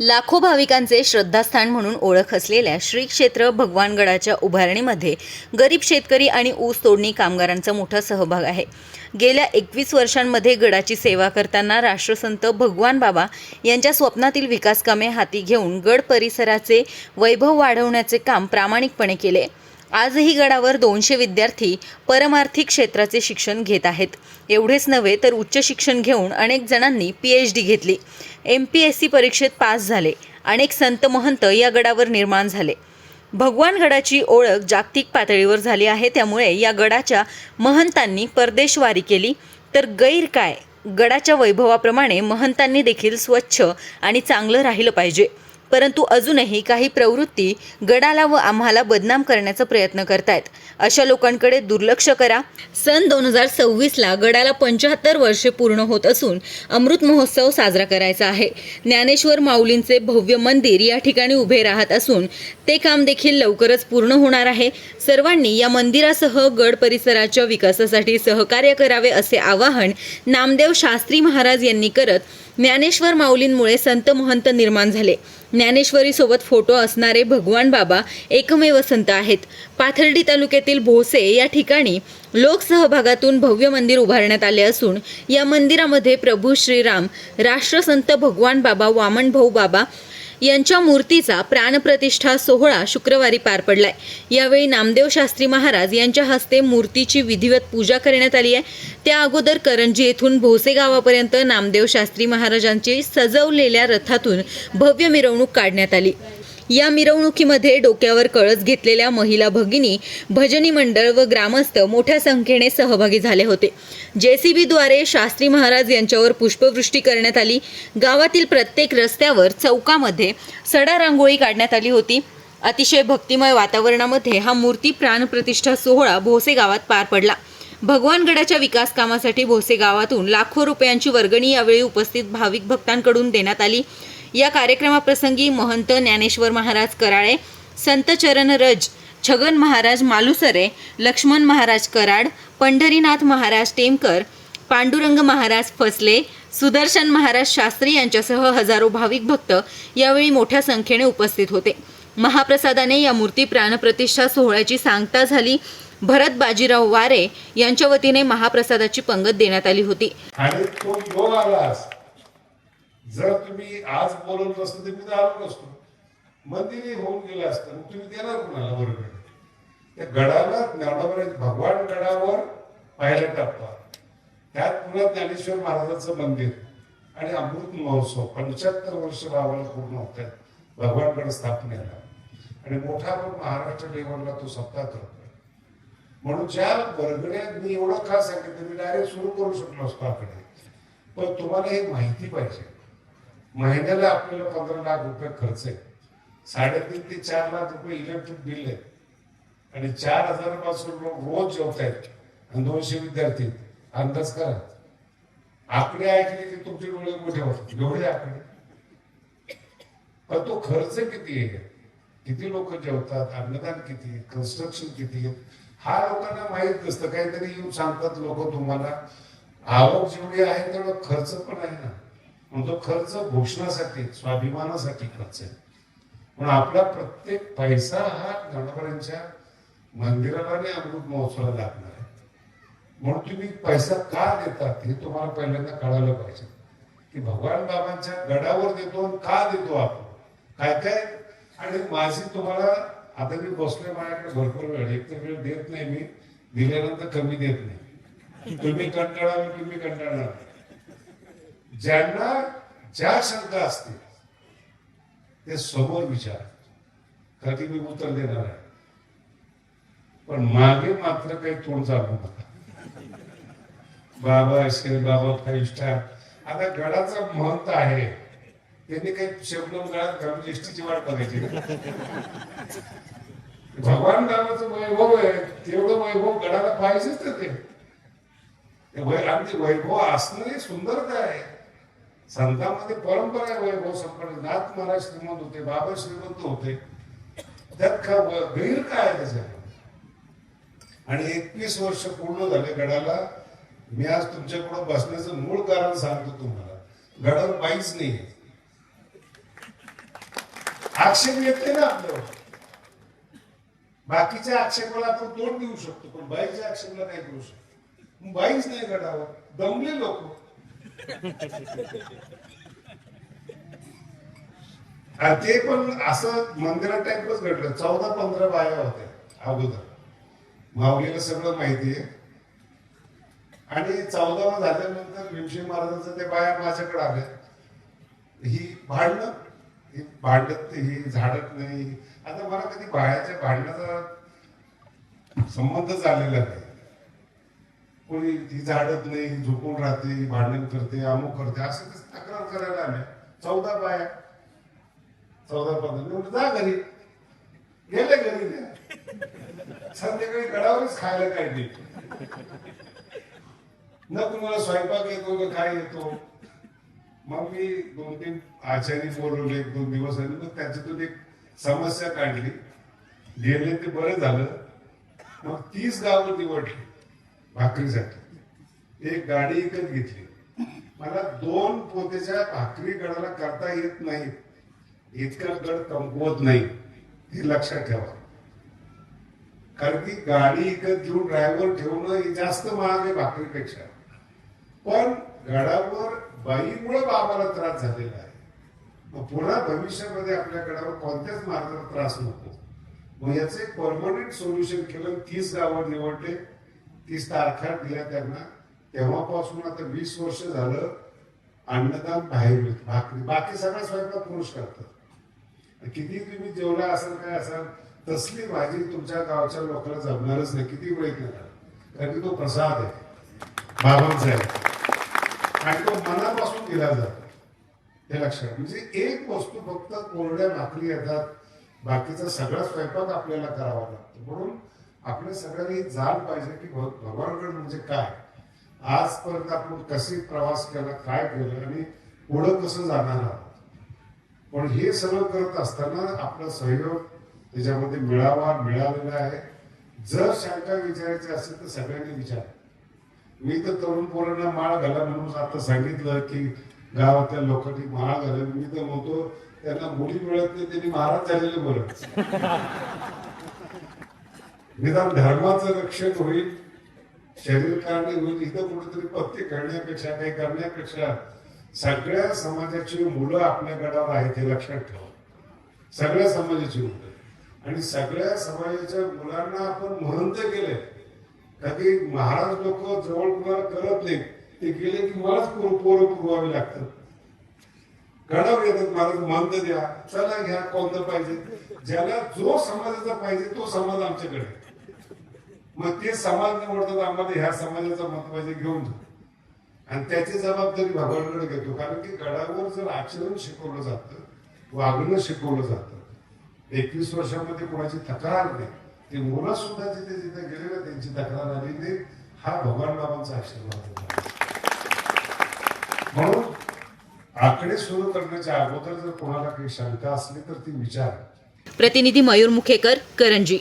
लाखो भाविकांचे श्रद्धास्थान म्हणून ओळख असलेल्या श्री क्षेत्र भगवानगडाच्या उभारणीमध्ये गरीब शेतकरी आणि ऊस तोडणी कामगारांचा मोठा सहभाग आहे. गेल्या एकवीस वर्षांमध्ये गडाची सेवा करताना राष्ट्रसंत भगवान बाबा यांच्या स्वप्नातील विकासकामे हाती घेऊन गड परिसराचे वैभव वाढवण्याचे काम प्रामाणिकपणे केले. आजही गडावर दोनशे विद्यार्थी परमार्थिक क्षेत्राचे शिक्षण घेत आहेत. एवढेच नव्हे तर उच्च शिक्षण घेऊन अनेक जणांनी पी एच डी घेतली. एम पी एस सी परीक्षेत पास झाले. अनेक संत महंत या गडावर निर्माण झाले. भगवान गडाची ओळख जागतिक पातळीवर झाली आहे. त्यामुळे या गडाच्या महंतांनी परदेशवारी केली. तर गैर काय? गडाच्या वैभवाप्रमाणे महंतांनी देखील स्वच्छ आणि चांगलं राहिलं पाहिजे. परंतु अजूनही काही प्रवृत्ती गडाला व आम्हाला बदनाम करण्याचा प्रयत्न करतायत. अशा लोकांकडे दुर्लक्ष करा. सन दोन हजार सव्वीसला गडाला पंच्याहत्तर वर्षे पूर्ण होत असून अमृत महोत्सव साजरा करायचा आहे. ज्ञानेश्वर माऊलींचे भव्य मंदिर या ठिकाणी उभे राहत असून ते काम देखील लवकरच पूर्ण होणार आहे. सर्वांनी या मंदिरासह गड परिसराच्या विकासासाठी सहकार्य करावे असे आवाहन नामदेव शास्त्री महाराज यांनी करत ज्ञानेश्वर माऊलींमुळे संत महंत निर्माण झाले. ज्ञानेश्वरी सोबत फोटो असणारे भगवान बाबा एकमेव संत आहेत. पाथर्डी तालुक्यातील भोसे या ठिकाणी लोकसहभागातून भव्य मंदिर उभारण्यात आले असून या मंदिरामध्ये प्रभू श्रीराम राष्ट्रसंत भगवान बाबा वामनभाऊ बाबा यांच्या मूर्तीचा प्राणप्रतिष्ठा सोहळा शुक्रवारी पार पडलाय. यावेळी नामदेव शास्त्री महाराज यांच्या हस्ते मूर्तीची विधिवत पूजा करण्यात आली आहे. त्या अगोदर करंजी येथून भोसे गावापर्यंत नामदेव शास्त्री महाराजांची सजवलेल्या रथातून भव्य मिरवणूक काढण्यात आली. या मिरवणुकीमध्ये डोक्यावर कळस घेतलेल्या महिला भगिनी भजनी मंडळ व ग्रामस्थ मोठ्या संख्येने सहभागी झाले होते. जेसीबीद्वारे शास्त्री महाराज यांच्यावर पुष्पवृष्टी करण्यात आली. गावातील प्रत्येक रस्त्यावर चौकामध्ये सडा रांगोळी काढण्यात आली होती. अतिशय भक्तिमय वातावरणामध्ये हा मूर्ती प्राणप्रतिष्ठा सोहळा भोसे गावात पार पडला. भगवानगडाच्या विकास कामासाठी भोसे गावातून लाखो रुपयांची वर्गणी यावेळी उपस्थित भाविक भक्तांकडून देण्यात आली. या कार्यक्रमाप्रसंगी महंत ज्ञानेश्वर महाराज कराळे संत चरण रज छगन महाराज मालुसरे लक्ष्मण महाराज कराड पंढरीनाथ महाराज टेमकर पांडुरंग महाराज फसले सुदर्शन महाराज शास्त्री यांच्यासह हजारो भाविक भक्त यावेळी मोठ्या संख्येने उपस्थित होते. महाप्रसादाने या मूर्ती प्राणप्रतिष्ठा सोहळ्याची सांगता झाली. भरत बाजीराव वारे यांच्या वतीने महाप्रसादाची पंगत देण्यात आली होती. आणि तो योग आलास जर तुम्ही आज बोलवलं असतं तर मी तर आलो नसतो. मंदिरही होऊन गेलं असतं मग तुम्ही देणार कुणाला वर्गड? त्या गडाला ज्ञानावर भगवान गडावर पहिला टप्पा त्यात पुन्हा ज्ञानेश्वर महाराजांचं मंदिर आणि अमृत महोत्सव पंच्याहत्तर वर्ष भावाला पूर्ण होत आहेत भगवानगड स्थापनेला. आणि मोठा पण महाराष्ट्र लेवलला तो सप्ताह करतो म्हणून ज्या वर्गण्या मी एवढं का सांगितलं मी डायरेक्ट सुरू करू शकलो असतो आकडे. पण तुम्हाला हे माहिती पाहिजे. महिन्याला आपल्याला पंधरा लाख रुपये खर्च आहे. साडेतीन ते चार लाख रुपये इलेक्ट्रिक बिल आहे. आणि चार हजारापासून लोक रोज जेवत आहेत. आणि दोनशे विद्यार्थी अंदाज करा. आकडे ऐकले की तुमचे डोळे मोठे होतात. एवढे आकडे. पण तो खर्च किती आहे? किती लोक जेवतात? अन्नदान किती आहे? कन्स्ट्रक्शन किती आहे? हा लोकांना माहीत नसतं. काहीतरी येऊन सांगतात लोक तुम्हाला. आवक जेवढी आहे तेवढं खर्च पण आहे ना. मग तो खर्च भूषणासाठी स्वाभिमानासाठी खर्च आहे. पण आपला प्रत्येक पैसा हा गणपतींच्या मंदिराला आणि अमृत महोत्सवाला लागणार आहे. म्हणून तुम्ही पैसा का देतात हे तुम्हाला पहिल्यांदा कळायला पाहिजे. की भगवान बाबांच्या गडावर देतो आणि का देतो आपण? काय काय? आणि माझी तुम्हाला आता मी बसलोय माझ्याकडे भरपूर वेळ. एक तर वेळ देत नाही मी दिल्यानंतर कमी देत नाही. तुम्ही कंटाळा तुम्ही कंटाळणार ज्यांना ज्या शंका असतील ते समोर विचार. कधी मी उत्तर देणार आहे. पण मागे मात्र काही तोंड चालू नका. बाबा असेल बाबा फाईव्ह स्टार. आता गडाचा महंत आहे. त्यांनी काही शब्द गळ्यात घालून ज्येष्ठीची वाट बघायची भगवान रामाचं वैभव आहे. तेवढं वैभव गडाला पाहिजेच तर ते. ते वै- वैभव असणं हे सुंदरता आहे संतामध्ये परंपरा आहे वैभव संपन्न. नाथ महाराज श्रीमंत होते बाबा श्रीमंत होते. त्यात का गैर काय आहे आणि एकवीस वर्ष पूर्ण झाले गडाला. मी आज तुमच्याकडे बसण्याचं मूळ कारण सांगतो तुम्हाला. गडावर बाईच नाही आक्षेप येते ना आपल्यावर. बाकीच्या आक्षेपाला आपण तोंड देऊ शकतो पण बाईच्या आक्षेपाला काय करू शकतो. बाईच नाही गडावर. दमले लोक. ते पण असं मंदिरात टाईपच घडलं. चौदा पंधरा बाया होत्या अगोदर. माऊलीला सगळं माहिती आहे. आणि चौदावा झाल्यानंतर भीमशी महाराजांचं ते बाया माझ्याकडे आल्या. ही भांडणं ही भांडत ही झाडत नाही. आता मला कधी बायाच्या भांडणाचा संबंधच आलेला नाही. कोणी ती झाडत नाही झोपून राहते भांडण करते अमुक करते असं तसं तक्रार करायला आल्या चौदा बाया. चौदा पंधरा. जा घरी. गेले घरी संध्याकाळी गडावरच खायला काय नाही. न कुणाला स्वयंपाक येतो ना काय येतो? मग मी दोन तीन आचारी बोलवले एक दोन दिवस आणि मग त्याच्यातून एक समस्या काढली. गेले ते बरं झालं. मग तीस गावं निवडली. भाकरीसाठी एक गाडी विकत घेतली. मला दोन पोतेच्या भाकरी गडाला करता येत नाही. इतका गड कमवत नाही. हे लक्षात ठेवा. कारण की गाडी विकत घेऊन ड्रायव्हर ठेवणं हे जास्त महाग आहे भाकरीपेक्षा. पण गडावर बाईमुळे बाबाला त्रास झालेला आहे. मग पुन्हा भविष्यामध्ये आपल्या गडावर कोणत्याच मार्गाला त्रास नको. मग याचं एक परमनंट सोल्युशन केलं तीस गावं निवडले. तीस तारखा दिल्या त्यांना. तेव्हापासून आता वीस वर्ष झालं अन्नदान बाहेर होत भाकरी बाकी सगळा स्वयंपाक पुरुष करतात. किती तुम्ही जेवला असाल काय असाल तसली भाजी तुमच्या गावच्या लोकांना जमणारच नाही. किती वेळ केला कारण की तो प्रसाद आहे. बाबांचा आहे. आणि तो मनापासून दिला जातो. हे लक्षात म्हणजे एक वस्तू फक्त कोरड्या भाकरी येतात. बाकीचा सगळा स्वयंपाक आपल्याला करावा लागतो. म्हणून आपल्या सगळ्यांनी जाण पाहिजे की भगवानगड म्हणजे काय? आजपर्यंत आपण कसे प्रवास केला काय केलं आणि पुढं कसं जाणार आहोत? पण हे सगळं करत असताना आपला सहयोग त्याच्यामध्ये मिळावा मिळालेला आहे. जर शंका विचारायची असेल तर सगळ्यांनी विचार. मी तर तरुण पोरांना माळ घाला म्हणून आता सांगितलं की गावातल्या लोकांनी माळ घाला मी तर म्हणतो त्यांना मुली मिळत नाही त्यांनी महाराज झालेले बरं. निदान धर्माचं रक्षण होईल. शरीर कारणे होईल. इथं कुठेतरी पत्ते करण्यापेक्षा काही करण्यापेक्षा सगळ्या समाजाची मुलं आपल्या गडावर आहेत हे लक्षात ठेवा. सगळ्या समाजाची मुलं. आणि सगळ्या समाजाच्या मुलांना आपण महंत केलंय. का की महाराज लोक जवळ कुणाला करत नाही ते गेले की मलाच पोरं पोरं पुरवावी लागतात. गडावर येतात महाराज महंत द्या. चला घ्या कोणतं पाहिजे. ज्याला जो समाजाचा पाहिजे तो समाज आमच्याकडे. मग ते समाज निवडतात आम्हाला ह्या समाजाचा मत पाहिजे घेऊन जा. आणि त्याची जबाबदारी भगवानकडे घेतो. कारण की गडावर जर आचरण शिकवलं जातं वागणं शिकवलं जातं एकवीस वर्षामध्ये कोणाची तक्रार नाही ते मुलं सुद्धा जिथे जिथे गेले ना त्यांची तक्रार आली नाही. हा भगवान बाबांचा आशीर्वाद होता म्हणून आकडे सुरू करण्याच्या अगोदर जर कोणाला काही शंका असली तर ती विचार. प्रतिनिधी मयूर मुखेकर करंजी.